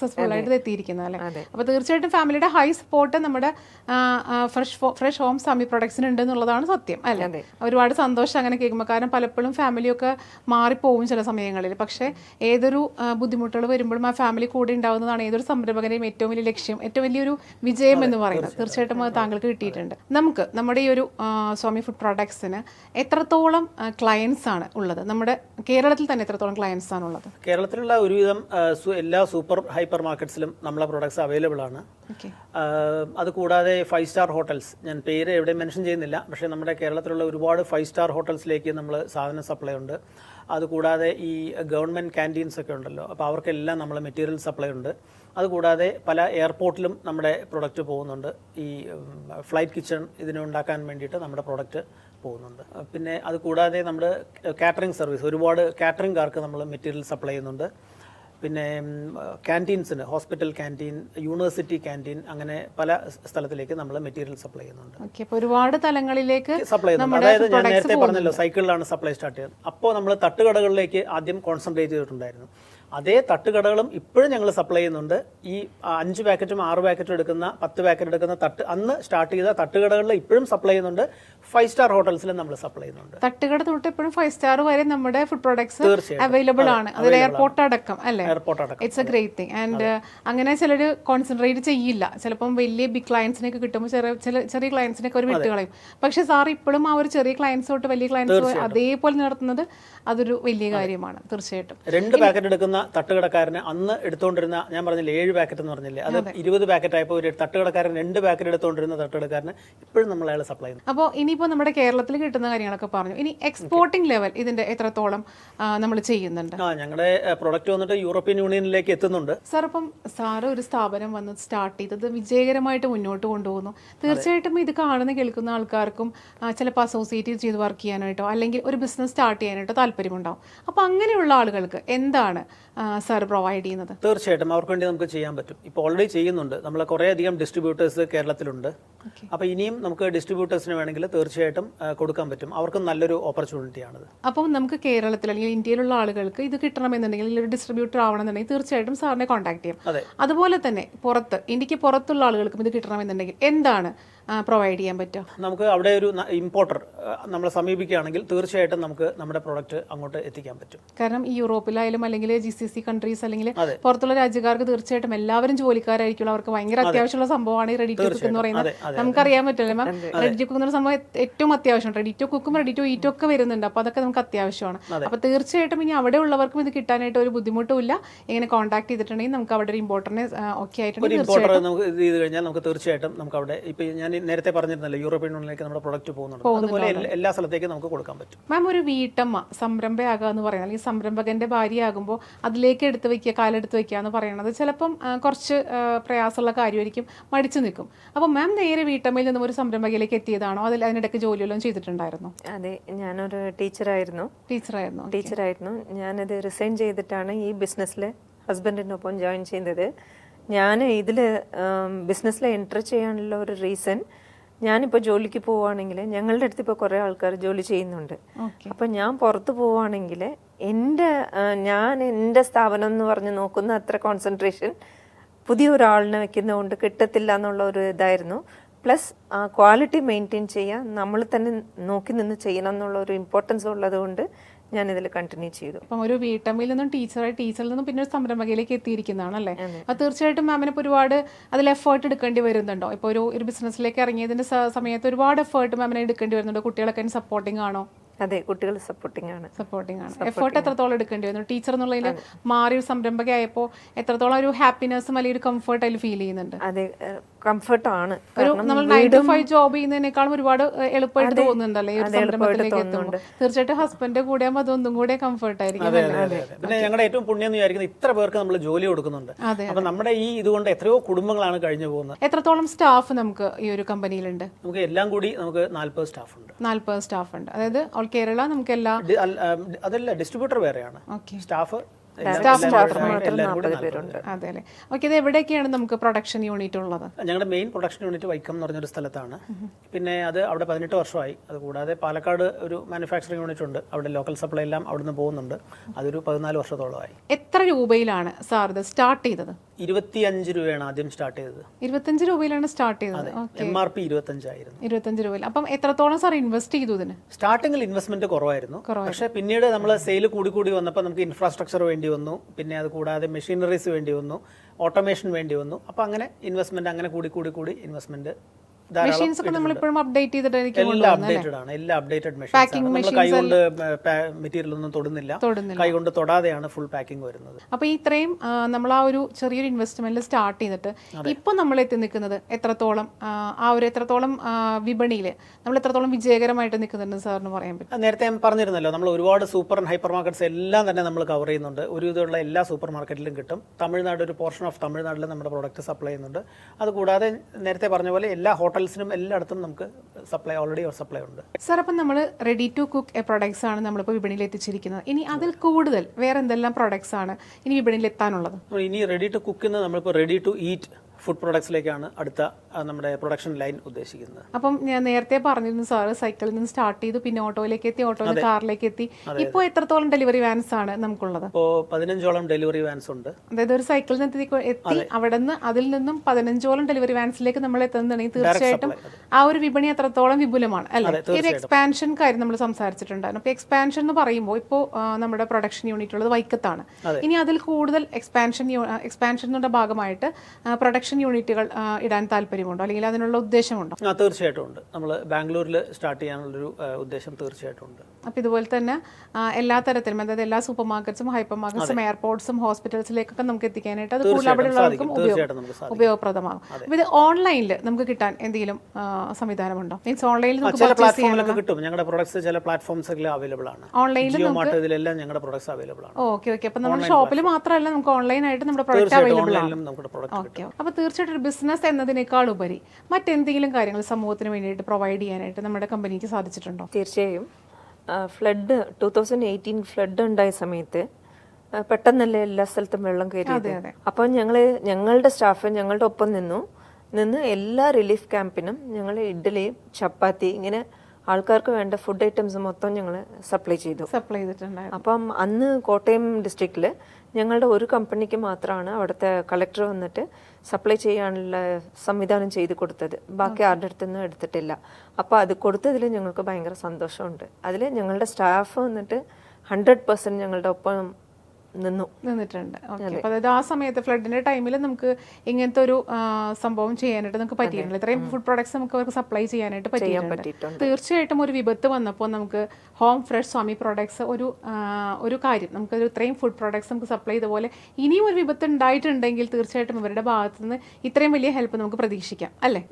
Successful ആയിട്ട് എത്തിയിരിക്കുന്നത് അല്ലേ? അപ്പോൾ തീർച്ചയായിട്ടും ഫാമിലിയുടെ ഹൈ സപ്പോർട്ട് നമ്മുടെ ഫ്രഷ് ഫ്രഷ് ഹോം സമി പ്രൊഡക്ട്സിന് ഉണ്ട് എന്നുള്ളതാണ് സത്യം അല്ലേ? ഒരുപാട് സന്തോഷം അങ്ങനെ കേൾക്കുമ്പോൾ കാരണം പലപ്പോഴും ഫാമിലിയൊക്കെ മാറിപ്പോവും ചില സമയങ്ങളിൽ. പക്ഷേ ഏതൊരു ബുദ്ധിമുട്ടുകൾ വരുമ്പോഴും ആ ഫാമിലി കൂടെ ഉണ്ടാവുന്നതാണ് ഏതൊരു സംരംഭകനെയും ഏറ്റവും വലിയ ലക്ഷ്യം ഏറ്റവും വലിയൊരു വിജയം എന്ന് പറയുന്നത്. തീർച്ചയായിട്ടും. അത് താങ്കൾക്ക് കിട്ടിയിട്ടുണ്ട്. നമുക്ക് നമ്മുടെ ഈ ഒരു സ്വാമി ഫുഡ് പ്രൊഡക്ട്സിന് എത്രത്തോളം ക്ലയൻസ് ആണ് ഉള്ളത്? നമ്മുടെ കേരളത്തിൽ തന്നെ എത്രത്തോളം ക്ലയൻസ് ആണ് ഉള്ളത്? കേരളത്തിലുള്ള ഒരുവിധം എല്ലാ സൂപ്പർ ഹൈപ്പർ മാർക്കറ്റ്സിലും നമ്മളെ പ്രോഡക്ട്സ് അവൈലബിൾ ആണ്. അത് കൂടാതെ ഫൈവ് സ്റ്റാർ ഹോട്ടൽസ് ഞാൻ പേര് എവിടെ മെൻഷൻ ചെയ്യുന്നില്ല. പക്ഷേ നമ്മുടെ കേരളത്തിലുള്ള ഒരുപാട് ഫൈവ് സ്റ്റാർ ഹോട്ടൽസിലേക്ക് നമ്മൾ സാധനം സപ്ലൈ ഉണ്ട്. അതുകൂടാതെ ഈ ഗവൺമെന്റ് ക്യാന്റീൻസ് ഒക്കെ ഉണ്ടല്ലോ അപ്പോൾ അവർക്കെല്ലാം നമ്മൾ മെറ്റീരിയൽ സപ്ലൈ ഉണ്ട്. അതുകൂടാതെ പല എയർപോർട്ടിലും നമ്മുടെ പ്രൊഡക്റ്റ് പോകുന്നുണ്ട്. ഈ ഫ്ലൈറ്റ് കിച്ചൺ ഇതിനുണ്ടാക്കാൻ വേണ്ടിയിട്ട് നമ്മുടെ പ്രൊഡക്റ്റ് പോകുന്നുണ്ട്. പിന്നെ അതുകൂടാതെ നമ്മൾ കാറ്ററിംഗ് സർവീസ് ഒരുപാട് കാറ്ററിംഗ് കാർക്ക് നമ്മൾ മെറ്റീരിയൽ സപ്ലൈ ചെയ്യുന്നുണ്ട്. പിന്നെ ക്യാന്റീൻസിന് ഹോസ്പിറ്റൽ ക്യാന്റീൻ യൂണിവേഴ്സിറ്റി ക്യാന്റീൻ അങ്ങനെ പല സ്ഥലത്തിലേക്ക് നമ്മൾ മെറ്റീരിയൽ സപ്ലൈ ചെയ്യുന്നുണ്ട്. ഒരുപാട് തലങ്ങളിലേക്ക് സപ്ലൈ ചെയ്യുന്നുണ്ട്. അതായത് ഞാൻ നേരത്തെ പറഞ്ഞല്ലോ സൈക്കിളിലാണ് സപ്ലൈ സ്റ്റാർട്ട് ചെയ്യുന്നത്. അപ്പോൾ നമ്മൾ തട്ടുകടകളിലേക്ക് ആദ്യം കോൺസെൻട്രേറ്റ് ചെയ്തിട്ടുണ്ടായിരുന്നു. അതേ തട്ടുകടകളും ഇപ്പോഴും ഞങ്ങൾ സപ്ലൈ ചെയ്യുന്നുണ്ട്. ഈ അഞ്ച് പാക്കറ്റും ആറ് പാക്കറ്റും എടുക്കുന്ന പത്ത് പാക്കറ്റ് എടുക്കുന്ന തട്ട് അന്ന് സ്റ്റാർട്ട് ചെയ്ത തട്ടുകടകളിൽ ഇപ്പോഴും സപ്ലൈ ചെയ്യുന്നുണ്ട്. ഫൈവ് സ്റ്റാർ ഹോട്ടൽസിലും നമ്മൾ സപ്ലൈ ചെയ്യുന്നുണ്ട്. തട്ടുകട തൊട്ട് ഇപ്പോഴും ഫൈവ് സ്റ്റാർ വരെ നമ്മുടെ ഫുഡ് പ്രോഡക്ട്സ് അവൈലബിൾ ആണ്. അതിൽ എയർപോർട്ട് അടക്കം അല്ലേ? എയർപോർട്ട് അടക്കം. It's a great thing and അങ്ങനെ ചിലർ കോൺസെൻട്രേറ്റ് ചെയ്യില്ല. ചിലപ്പം വലിയ ബിഗ് ക്ലയൻസിനൊക്കെ കിട്ടുമ്പോൾ ചെറിയ ചില ചെറിയ ക്ലയൻസിനൊക്കെ ഒരു വിട്ട് കളയും. പക്ഷേ സാർ ഇപ്പോഴും ആ ഒരു ചെറിയ ക്ലയൻസ് തൊട്ട് വലിയ ക്ലയൻസ് അതേപോലെ നടത്തുന്നത് അതൊരു വലിയ കാര്യമാണ്. തീർച്ചയായിട്ടും. രണ്ട് പാക്കറ്റ് എടുക്കുന്ന തട്ടുകടക്കാരന് അന്ന് എടുത്തുകൊണ്ടിരുന്ന ഞാൻ പറഞ്ഞില്ലേ ഏഴ് പാക്കറ്റ് എന്ന് പറഞ്ഞില്ലേ അത് ഇരുപത് പാക്കറ്റ് ആയപ്പോൾ ഒരു തട്ടുകടക്കാരൻ രണ്ട് പാക്കറ്റ് എടുത്തുകൊണ്ടിരുന്ന തട്ടുകടക്കാരന് ഇപ്പോഴും നമ്മൾ അയാൾ സപ്ലൈ ചെയ്യുന്നു. അപ്പോൾ ഇനിയിപ്പോൾ നമ്മുടെ കേരളത്തിൽ കിട്ടുന്ന കാര്യങ്ങളൊക്കെ പറഞ്ഞു. ഇനി എക്സ്പോർട്ടിംഗ് ലെവൽ ഇതിന്റെ എത്രത്തോളം നമ്മൾ ചെയ്യുന്നുണ്ട്? ആ ഞങ്ങളുടെ പ്രൊഡക്റ്റ് വന്നിട്ട് യൂറോപ്യൻ യൂണിയനിലേക്ക് എത്തുന്നുണ്ട്. സാർ അപ്പം സാറ് ഒരു സ്ഥാപനം വന്ന് സ്റ്റാർട്ട് ചെയ്തത് വിജയകരമായിട്ട് മുന്നോട്ട് കൊണ്ടുപോകുന്നു. തീർച്ചയായിട്ടും ഇത് കാണുന്ന കേൾക്കുന്ന ആൾക്കാർക്കും ചിലപ്പോൾ അസോസിയേറ്റ് ചെയ്ത് വർക്ക് ചെയ്യാനായിട്ടോ അല്ലെങ്കിൽ ഒരു ബിസിനസ് സ്റ്റാർട്ട് ചെയ്യാനായിട്ടോ താല്പര്യമുണ്ടാവും. അപ്പോൾ അങ്ങനെയുള്ള ആളുകൾക്ക് എന്താണ് സാർ പ്രൊവൈഡ് ചെയ്യുന്നത്. തീർച്ചയായിട്ടും അവർക്ക് വേണ്ടി നമുക്ക് ചെയ്യാൻ പറ്റും. ഇപ്പോൾ ഓൾറെഡി ചെയ്യുന്നുണ്ട്. നമ്മൾ കുറേയധികം ഡിസ്ട്രിബ്യൂട്ടേഴ്സ് കേരളത്തിലുണ്ട്. അപ്പോൾ ഇനിയും നമുക്ക് ഡിസ്ട്രിബ്യൂട്ടേഴ്സിന് വേണമെങ്കിൽ തീർച്ചയായിട്ടും കൊടുക്കാൻ പറ്റും. അവർക്കും നല്ലൊരു ഓപ്പർച്യൂണിറ്റിയാണത് അപ്പോൾ നമുക്ക് കേരളത്തിൽ അല്ലെങ്കിൽ ഇന്ത്യയിലുള്ള ആളുകൾക്ക് ഇത് കിട്ടണമെന്നുണ്ടെങ്കിൽ ഒരു ഡിസ്ട്രിബ്യൂട്ടർ ആവണമെന്നുണ്ടെങ്കിൽ തീർച്ചയായിട്ടും സാറിനെ കോൺടാക്ട് ചെയ്യാം. അതുപോലെ തന്നെ പുറത്ത് ഇന്ത്യയ്ക്ക് പുറത്തുള്ള ആളുകൾക്കും ഇത് കിട്ടണമെന്നുണ്ടെങ്കിൽ എന്താണ് പ്രൊവൈഡ് ചെയ്യാൻ പറ്റും നമുക്ക് അവിടെ ഒരു ഇമ്പോർട്ടർ നമ്മളെ സമീപിക്കുകയാണെങ്കിൽ തീർച്ചയായിട്ടും നമുക്ക് നമ്മുടെ പ്രോഡക്റ്റ് അങ്ങോട്ട് എത്തിക്കാൻ പറ്റും. കാരണം ഈ യൂറോപ്പിലായാലും അല്ലെങ്കിൽ ജി സി സി കൺട്രീസ് അല്ലെങ്കിൽ പുറത്തുള്ള രാജ്യക്കാർക്ക് തീർച്ചയായിട്ടും എല്ലാവരും ജോലിക്കാരായിരിക്കും. അവർക്ക് ഭയങ്കര അത്യാവശ്യമുള്ള സംഭവമാണ് ഈ റെഡി ടു കുക്ക് എന്ന് പറയുന്നത്. നമുക്കറിയാൻ പറ്റില്ല. മാം റെഡി ടു കുക്ക് എന്ന സംഭവം ഏറ്റവും അത്യാവശ്യമാണ്. റെഡി ടു കുക്കും റെഡി ടു ഈറ്റും ഒക്കെ വരുന്നുണ്ട്. അപ്പോൾ അതൊക്കെ നമുക്ക് അത്യാവശ്യമാണ്. അപ്പോൾ തീർച്ചയായിട്ടും ഇനി അവിടെ ഉള്ളവർക്കും ഇത് കിട്ടാനായിട്ട് ഒരു ബുദ്ധിമുട്ടുമില്ല ഇങ്ങനെ കോൺടാക്ട് ചെയ്തിട്ടുണ്ടെങ്കിൽ നമുക്ക് അവിടെ ഒരു ഇമ്പോർട്ടന്റ് ഓക്കെ ഒരു ആയിട്ടുണ്ടെങ്കിൽ നമുക്ക് ഇത് ചെയ്ത് കഴിഞ്ഞാൽ നമുക്ക് തീർച്ചയായിട്ടും നമുക്ക് അവിടെ ഇപ്പോൾ ഞാൻ നേരത്തെ പറഞ്ഞിരുന്നല്ലോ യൂറോപ്യൻ യൂണിയനിലേക്ക് നമ്മുടെ പ്രൊഡക്റ്റ് പോകുന്നുണ്ട്. അതുപോലെ എല്ലാ- സ്ഥലത്തേക്കും നമുക്ക് കൊടുക്കാൻ പറ്റും. മാം ഒരു വീട്ടമ്മ സംരംഭയാകുക എന്ന് പറയുന്നത്. അല്ലെങ്കിൽ സംരംഭകന്റെ ഭാര്യയാകുമ്പോൾ അതിലേക്ക് എടുത്ത് വയ്ക്കുക കാലെടുത്ത് വയ്ക്കുക എന്ന് പറയുന്നത് ചിലപ്പം കുറച്ച് പ്രയാസമുള്ള കാര്യമായിരിക്കും മടിച്ചു നിൽക്കും. അപ്പോൾ മാം നേരെ വീട്ടമ്മയിൽ നിന്നും ഒരു സംരംഭകയിലേക്ക് എത്തിയതാണോ? അതിൽ അതിനിടയ്ക്ക് ജോലിയെല്ലാം ചെയ്തിട്ടുണ്ടായിരുന്നു? അതെ ഞാനൊരു ടീച്ചറായിരുന്നു. ടീച്ചറായിരുന്നു ടീച്ചറായിരുന്നു. ഞാനത് റിസൈൻ ചെയ്തിട്ടാണ് ഈ ബിസിനസ്സിൽ ഹസ്ബൻഡിനൊപ്പം ജോയിൻ ചെയ്തത്. ഞാൻ ഇതിൽ ബിസിനസ്സിൽ എന്റർ ചെയ്യാനുള്ള ഒരു റീസൺ ഞാനിപ്പോൾ ജോലിക്ക് പോവുകയാണെങ്കിൽ ഞങ്ങളുടെ അടുത്ത് ഇപ്പോൾ കുറേ ആൾക്കാർ ജോലി ചെയ്യുന്നുണ്ട്. അപ്പം ഞാൻ പുറത്ത് പോവുകയാണെങ്കിൽ എന്റെ ഞാൻ എന്റെ സ്ഥാപനം എന്ന് പറഞ്ഞ് നോക്കുന്ന അത്ര കോൺസെൻട്രേഷൻ പുതിയ ഒരാളിനെ വെക്കുന്നതുകൊണ്ട് കിട്ടത്തില്ല എന്നുള്ള ഒരു ഇതായിരുന്നു. പ്ലസ് ക്വാളിറ്റി മെയിന്റെയിൻ ചെയ്യാൻ നമ്മൾ തന്നെ നോക്കി നിന്ന് ചെയ്യണം എന്നുള്ള ഒരു ഇമ്പോർട്ടൻസ് ഉള്ളത് ഇതിൽ കണ്ടിന്യൂ ചെയ്തു. അപ്പം ഒരു വീട്ടമ്മയിൽ നിന്നും ടീച്ചറായി ടീച്ചറിൽ നിന്നും പിന്നെ ഒരു സംരംഭകയിലേക്ക് എത്തിയിരിക്കുന്നതാണ് അല്ലേ? അത്. തീർച്ചയായിട്ടും മാമിന് ഇപ്പോൾ ഒരുപാട് അതിൽ എഫേർട്ട് എടുക്കേണ്ടി വരുന്നുണ്ടോ? ഇപ്പോൾ ഒരു ഒരു ബിസിനസ്സിലേക്ക് ഇറങ്ങിയതിന്റെ സ- സമയത്ത് ഒരുപാട് എഫേർട്ട് മാമിനെ എടുക്കേണ്ടി വരുന്നുണ്ടോ? കുട്ടികളൊക്കെ സപ്പോർട്ടിങ് ആണോ? അതെ കുട്ടികൾ സപ്പോർട്ടിംഗ് ആണ്. സപ്പോർട്ടിംഗ് ആണ്. എഫേർട്ട് എത്രത്തോളം എടുക്കേണ്ടി വന്നു ടീച്ചർ എന്നുള്ളതിൽ മാറി ഒരു സംരംഭകയായപ്പോൾ എത്രത്തോളം ഒരു ഹാപ്പിനെസ്സും അല്ലെങ്കിൽ ഒരു കംഫർട്ട് അതിൽ ഫീൽ ചെയ്യുന്നുണ്ട്? അതെ കംഫർട്ടാണ് ഒരു നമ്മൾ നയൻ ടു ഫൈവ് ജോബ് ചെയ്യുന്നതിനേക്കാളും ഒരുപാട് എളുപ്പമായിട്ട് തോന്നുന്നുണ്ടല്ലേ ഒരു സംരംഭത്തിലേക്ക് എത്തുമ്പോൾ. തീർച്ചയായിട്ടും ഹസ്ബൻഡ് കൂടെ ആകുമ്പോൾ അതൊന്നും കൂടെ കംഫർട്ട് ആയിരിക്കും. പിന്നെ ഞങ്ങളുടെ ഏറ്റവും പുണ്യം എന്ന് വിചാരിക്കുന്നത് ഇത്ര പേർക്ക് നമ്മൾ ജോലി കൊടുക്കുന്നുണ്ട്. അപ്പൊ നമ്മുടെ ഈ ഇതുകൊണ്ട് എത്രയോ കുടുംബങ്ങളാണ് കഴിഞ്ഞു പോകുന്നത്. എത്രത്തോളം സ്റ്റാഫ് നമുക്ക് ഈ ഒരു കമ്പനിയിലുണ്ട് നമുക്ക് എല്ലാം കൂടി നമുക്ക് നാല്പത് സ്റ്റാഫ് ഉണ്ട്. നാല്പത് സ്റ്റാഫ് ഉണ്ട്. അതായത് ഓൾ കേരള നമുക്ക് എല്ലാ അല്ല, അതല്ല ഡിസ്ട്രിബ്യൂട്ടർ വേറെയാണ്. സ്റ്റാഫ് സ്റ്റാഫ് മാത്രം മാത്രം നാൽപ്പത് പേരുണ്ട്. അതെ അല്ലേ ഓക്കെ ഇത് എവിടെയൊക്കെയാണ് നമുക്ക് പ്രൊഡക്ഷൻ യൂണിറ്റ് ഉള്ളത്? ഞങ്ങളുടെ മെയിൻ പ്രൊഡക്ഷൻ യൂണിറ്റ് വൈക്കം എന്ന് പറഞ്ഞൊരു സ്ഥലത്താണ്. പിന്നെ അത് അവിടെ പതിനെട്ട് വർഷമായി. അതുകൂടാതെ പാലക്കാട് ഒരു മാനുഫാക്ചറിംഗ് യൂണിറ്റ് ഉണ്ട്. അവിടെ ലോക്കൽ സപ്ലൈ എല്ലാം അവിടുന്ന് പോകുന്നുണ്ട്. അതൊരു പതിനാല് വർഷത്തോളമായി. എത്ര രൂപയിലാണ് സാർ ഇത് സ്റ്റാർട്ട് ചെയ്തത്? ഇരുപത്തിയഞ്ച് രൂപയാണ് ആദ്യം സ്റ്റാർട്ട് ചെയ്തത്. ഇരുപത്തഞ്ച് രൂപയിലാണ് സ്റ്റാർട്ട് ചെയ്തത്. എം ആർ പി ഇരുപത്തഞ്ചായിരുന്നു ഇരുപത്തഞ്ച് രൂപയിൽ. അപ്പം എത്രത്തോളം സാർ ഇൻവെസ്റ്റ് ചെയ്തു ഇതിന്? സ്റ്റാർട്ടിങ്ങിൽ ഇൻവെസ്റ്റ്മെന്റ് കുറവായിരുന്നു. പക്ഷെ പിന്നീട് നമ്മൾ സെയിൽ കൂടി കൂടി വന്നപ്പോൾ നമുക്ക് ഇൻഫ്രാസ്ട്രക്ചർ വേണ്ടി വന്നു. പിന്നെ അത് കൂടാതെ മെഷീനറീസ് വേണ്ടി വന്നു. ഓട്ടോമേഷൻ വേണ്ടി വന്നു. അപ്പോൾ അങ്ങനെ ഇൻവെസ്റ്റ്മെന്റ് അങ്ങനെ കൂടി കൂടി കൂടി ഇൻവെസ്റ്റ്മെന്റ് മെഷീൻസ് ഒക്കെ നമ്മൾ ഇപ്പോഴും അപ്ഡേറ്റ് ചെയ്തിട്ടായിരിക്കും എല്ലാം അപ്ഡേറ്റഡ് ആണ്. എല്ലാം അപ്ഡേറ്റഡ് മെഷീൻസ് നമ്മൾ കൈകൊണ്ട് മെറ്റീരിയൽ ഒന്നും തൊടുന്നില്ല. കൈ കൈകൊണ്ട് തൊടാതെയാണ് ഫുൾ പാക്കിംഗ് വരുന്നത്. അപ്പൊ ഈ ഇത്രയും നമ്മൾ ആ ഒരു ചെറിയൊരു ഇൻവെസ്റ്റ്മെന്റിൽ സ്റ്റാർട്ട് ചെയ്തിട്ട് ഇപ്പൊ നമ്മൾ എത്തി നിൽക്കുന്നത് എത്രത്തോളം ആ, ഒരു എത്രത്തോളം വിപണിയിൽ നമ്മൾ എത്രത്തോളം വിജയകരമായിട്ട് നിൽക്കുന്നുണ്ട് സാറിന് പറയാൻ പറ്റും? നേരത്തെ പറഞ്ഞിരുന്നല്ലോ നമ്മൾ ഒരുപാട് സൂപ്പർ ആൻഡ് ഹൈപ്പർ മാർക്കറ്റ്സ് എല്ലാം തന്നെ നമ്മൾ കവർ ചെയ്യുന്നുണ്ട്. ഒരു വിധമുള്ള എല്ലാ സൂപ്പർ മാർക്കറ്റിലും കിട്ടും. തമിഴ്നാട് ഒരു പോർഷൻ ഓഫ് തമിഴ്നാട്ടിൽ നമ്മുടെ പ്രോഡക്റ്റ് സപ്ലൈ ചെയ്യുന്നുണ്ട്. അതുകൂടാതെ നേരത്തെ പറഞ്ഞ പോലെ എല്ലാ ഹോട്ടൽസിനും എല്ലായിടത്തും നമുക്ക് സപ്ലൈ ഓൾറെഡി സപ്ലൈ ഉണ്ട്. സാർ അപ്പം നമ്മൾ റെഡി ടു കുക്ക് പ്രൊഡക്ട്സ് ആണ് നമ്മളിപ്പോൾ വിപണിയിൽ എത്തിച്ചിരിക്കുന്നത്. ഇനി അതിൽ കൂടുതൽ വേറെ എന്തെല്ലാം പ്രൊഡക്ട്സ് ആണ് ഇനി വിപണിയിൽ എത്താനുള്ളത്? ഇനി റെഡി ടു കുക്ക് നമ്മളിപ്പോൾ റെഡി ടു ഈറ്റ് ഫുഡ് പ്രൊഡക്ട്സിലേക്കാണ് അടുത്ത നമ്മുടെ പ്രൊഡക്ഷൻ ലൈൻ ഉദ്ദേശിക്കുന്നത്. അപ്പം ഞാൻ നേരത്തെ പറഞ്ഞിരുന്നു സാറ് സൈക്കിളിൽ നിന്ന് സ്റ്റാർട്ട് ചെയ്തു പിന്നെ ഓട്ടോയിലേക്ക് എത്തി ഓട്ടോയിൽ കാറിലേക്ക് എത്തി. ഇപ്പോൾ എത്രത്തോളം ഡെലിവറി വാൻസ് ആണ് നമുക്കുള്ളത്? ഇപ്പോൾ പതിനഞ്ചോളം ഡെലിവറി വാൻസ് ഉണ്ട്. അതായത് ഒരു സൈക്കിളിൽ നിന്ന് എത്തി അവിടെ നിന്ന് അതിൽ നിന്നും പതിനഞ്ചോളം ഡെലിവറി വാൻസിലേക്ക് നമ്മൾ എത്തുന്നുണ്ടെങ്കിൽ തീർച്ചയായിട്ടും ആ ഒരു വിപണി എത്രത്തോളം വിപുലമാണ് അല്ലേ? ഈ ഒരു എക്സ്പാൻഷൻ കാര്യം നമ്മൾ സംസാരിച്ചിട്ടുണ്ടായിരുന്നു. അപ്പോൾ എക്സ്പാൻഷൻ എന്ന് പറയുമ്പോൾ ഇപ്പോൾ നമ്മുടെ പ്രൊഡക്ഷൻ യൂണിറ്റ് ഉള്ളത് വൈക്കത്താണ്. ഇനി അതിൽ കൂടുതൽ എക്സ്പാൻഷൻ എക്സ്പാൻഷന്റെ ഭാഗമായിട്ട് പ്രൊഡക്ഷൻ യൂണിറ്റുകൾ ഇടാൻ താല്പര്യമുണ്ടോ? അല്ലെങ്കിൽ അതിനുള്ള ഉദ്ദേശമുണ്ടോ? ആ തീർച്ചയായിട്ടും ഉണ്ട്. നമ്മൾ ബാംഗ്ലൂരിൽ സ്റ്റാർട്ട് ചെയ്യാനുള്ളൊരു ഉദ്ദേശം തീർച്ചയായിട്ടും ഉണ്ട്. അപ്പോൾ ഇതുപോലെ തന്നെ എല്ലാ തരത്തിലും അതായത് എല്ലാ സൂപ്പർ മാർക്കറ്റ്സും ഹൈപ്പർ മാർക്കറ്റ്സും എയർപോർട്ട്സും ഹോസ്പിറ്റൽസിലേക്കൊക്കെ നമുക്ക് എത്തിക്കാനായിട്ട് അത് കൂടുതൽ അവിടെ ഉള്ളവർക്കും സാധിക്കും തീർച്ചയായിട്ടും നമുക്ക് സാധിക്കും. ഉപയോഗപ്രദമാകും. അപ്പോൾ ഇത് ഓൺലൈനിൽ നമുക്ക് കിട്ടാൻ എന്തെങ്കിലും സംവിധാനമുണ്ടോ? മീൻസ് ഓൺലൈനിൽ നമുക്ക് ചില പ്ലാറ്റ്ഫോമിലൊക്കെ കിട്ടും. ഞങ്ങളുടെ പ്രൊഡക്ട്സ് ചില പ്ലാറ്റ്ഫോംസിൽ അവൈലബിൾ ആണ് ഓൺലൈനിൽ ഇതിലെല്ലാം ഞങ്ങളുടെ പ്രൊഡക്ട്സ് അവൈലബിൾ ആണ് ഓക്കെ ഓക്കെ. അപ്പോൾ നമ്മുടെ ഷോപ്പിൽ മാത്രമല്ല നമുക്ക് ഓൺലൈനായിട്ട് നമ്മുടെ പ്രൊഡക്റ്റ് അവൈലബിൾ ആണ്. ഓക്കെ അപ്പോൾ തീർച്ചയായിട്ടും ഒരു ബിസിനസ് എന്നതിനേക്കാൾ ഉപരി മറ്റെന്തെങ്കിലും കാര്യങ്ങൾ സമൂഹത്തിന് വേണ്ടിയിട്ട് പ്രൊവൈഡ് ചെയ്യാനായിട്ട് നമ്മുടെ കമ്പനിക്ക് സാധിച്ചിട്ടുണ്ടോ? തീർച്ചയായും. Flood two thousand eighteen flood ഉണ്ടായ സമയത്ത് പെട്ടെന്നല്ലേ എല്ലാ സ്ഥലത്തും വെള്ളം കയറി അപ്പം അപ്പോൾ ഞങ്ങൾ ഞങ്ങളുടെ സ്റ്റാഫ് ഞങ്ങളുടെ ഒപ്പം നിന്നു. നിന്ന് എല്ലാ റിലീഫ് ക്യാമ്പിനും ഞങ്ങൾ ഇഡ്ഡലി ചപ്പാത്തി ഇങ്ങനെ ആൾക്കാർക്ക് വേണ്ട ഫുഡ് ഐറ്റംസ് മൊത്തം ഞങ്ങൾ സപ്ലൈ ചെയ്തു. സപ്ലൈ ചെയ്തിട്ടുണ്ടായിരുന്നു. അപ്പം അന്ന് കോട്ടയം ഡിസ്ട്രിക്റ്റിൽ ഞങ്ങളുടെ ഒരു കമ്പനിക്ക് മാത്രമാണ് അവിടുത്തെ കളക്ടർ വന്നിട്ട് സപ്ലൈ ചെയ്യാനുള്ള സംവിധാനം ചെയ്ത് കൊടുത്തത്. ബാക്കി ആരുടെ അടുത്തൊന്നും എടുത്തിട്ടില്ല. അപ്പോൾ അത് കൊടുത്തതിൽ ഞങ്ങൾക്ക് ഭയങ്കര സന്തോഷമുണ്ട്. അതിൽ ഞങ്ങളുടെ സ്റ്റാഫ് വന്നിട്ട് ഹൺഡ്രഡ് പെർസെന്റ് ഞങ്ങളുടെ ഒപ്പം നിന്നു. നിന്നിട്ടുണ്ട്. ഓക്കെ. അപ്പോൾ അതായത് ആ സമയത്ത് ഫ്ലഡിന്റെ ടൈമിൽ നമുക്ക് ഇങ്ങനത്തെ ഒരു സംഭവം ചെയ്യാനായിട്ട് നമുക്ക് പറ്റിയിട്ടുണ്ട്. ഇത്രയും ഫുഡ് പ്രോഡക്ട്സ് നമുക്ക് അവർക്ക് സപ്ലൈ ചെയ്യാനായിട്ട് പറ്റിയിട്ടുണ്ട്. പറ്റിയിട്ടുണ്ട്. തീർച്ചയായിട്ടും ഒരു വിപത്ത് വന്നപ്പോൾ നമുക്ക് ഹോം ഫ്രഷ് സ്വാമി പ്രോഡക്ട്സ് ഒരു ഒരു കാര്യം. നമുക്ക് ഇത്രയും ഫുഡ് പ്രോഡക്ട്സ് നമുക്ക് സപ്ലൈ ചെയ്ത പോലെ ഇനിയും ഒരു വിപത്ത് ഉണ്ടായിട്ടുണ്ടെങ്കിൽ തീർച്ചയായിട്ടും ഇവരുടെ ഭാഗത്തുനിന്ന് ഇത്രയും വലിയ ഹെൽപ്പ് നമുക്ക് പ്രതീക്ഷിക്കാം. അല്ലേ?